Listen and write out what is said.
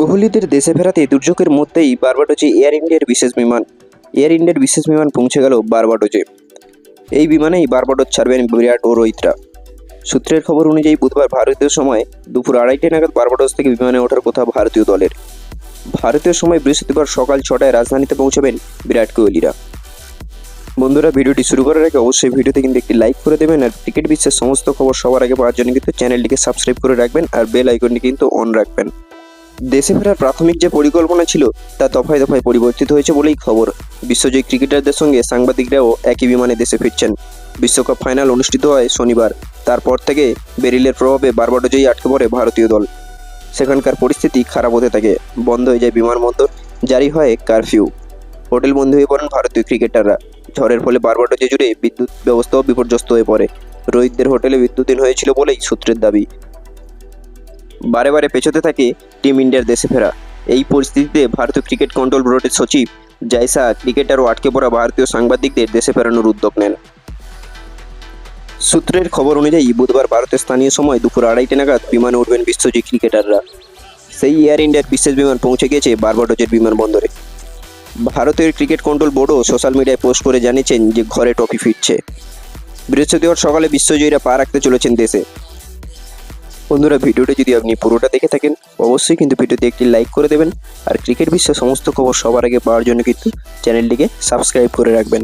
কোহলিদের দেশে ফেরাতে দুর্যোগের মধ্যেই বারবাডোজে এয়ার ইন্ডিয়ার বিশেষ বিমান। এয়ার ইন্ডিয়ার বিশেষ বিমান পৌঁছে গেল বারবাডোজে। এই বিমানেই বারবাডোজ ছাড়বেন বিরাট ও রোহিতরা। সূত্রের খবর অনুযায়ী বুধবার ভারতীয় সময় দুপুর আড়াইটে নাগাদ বারবাডোজ থেকে বিমানে ওঠার কথা ভারতীয় দলের। ভারতীয় সময় বৃহস্পতিবার সকাল ছটায় রাজধানীতে পৌঁছাবেন বিরাট কোহলিরা। বন্ধুরা, ভিডিওটি শুরু করার আগে অবশ্যই ভিডিওতে কিন্তু একটি লাইক করে দেবেন আর ক্রিকেট বিশ্বের সমস্ত খবর সবার আগে পাওয়ার জন্য কিন্তু চ্যানেলটিকে সাবস্ক্রাইব করে রাখবেন আর বেল আইকনটি কিন্তু অন রাখবেন। দেশে ফেরার প্রাথমিক যে পরিকল্পনা ছিল, তা দফায় দফায় পরিবর্তিত হয়েছে বলেই খবর। বিশ্বজয়ী ক্রিকেটারদের সঙ্গে সাংবাদিকরাও একই বিমানে দেশে ফিরছেন। বিশ্বকাপ ফাইনাল অনুষ্ঠিত হয় শনিবার। তারপর থেকে বেরিলের প্রভাবে বারবাডোজেই আটকে পড়ে ভারতীয় দল। সেখানকার পরিস্থিতি খারাপ হতে থাকে। বন্ধ হয়ে যায় বিমানবন্দর, জারি হয় কারফিউ। হোটেল বন্ধ হয়ে পড়েন ভারতীয় ক্রিকেটাররা। ঝড়ের ফলে বারবাডোজে জুড়ে বিদ্যুৎ ব্যবস্থাও বিপর্যস্ত হয়ে পড়ে। রোহিতদের হোটেলে বিদ্যুৎহীন হয়েছিল বলেই সূত্রের দাবি। বারে বারে পেছোতে থাকে টিম ইন্ডিয়ার দেশে ফেরা। এই পরিস্থিতিতে ভারতীয় ক্রিকেট কন্ট্রোল বোর্ডের সচিব জাইসা ক্রিকেটার ও আটকে পড়া ভারতীয় সাংবাদিকদের দেশে ফেরানোর উদ্যোগ নেন। সূত্রের খবর অনুযায়ী, বুধবার ভারতের স্থানীয় সময় দুপুর আড়াইটে নাগাদ বিমানে উঠবেন বিশ্বজিৎ ক্রিকেটাররা। সেই এয়ার ইন্ডিয়ার বিশেষ বিমান পৌঁছে গিয়েছে বারবাডোজের বিমানবন্দরে। ভারতের ক্রিকেট কন্ট্রোল বোর্ডও সোশ্যাল মিডিয়ায় পোস্ট করে জানিয়েছেন যে ঘরে ট্রফি ফিরছে। বৃহস্পতিবার সকালে বিশ্বজয়ীরা পা রাখতে চলেছেন দেশে। বন্ধুরা, ভিডিওটা যদি আপনি পুরোটা দেখে থাকেন, অবশ্যই কিন্তু ভিডিওতে একটি লাইক করে দেবেন। আর ক্রিকেট বিশ্বের সমস্ত খবর সবার আগে পাওয়ার জন্য কিন্তু চ্যানেলটিকে সাবস্ক্রাইব করে রাখবেন।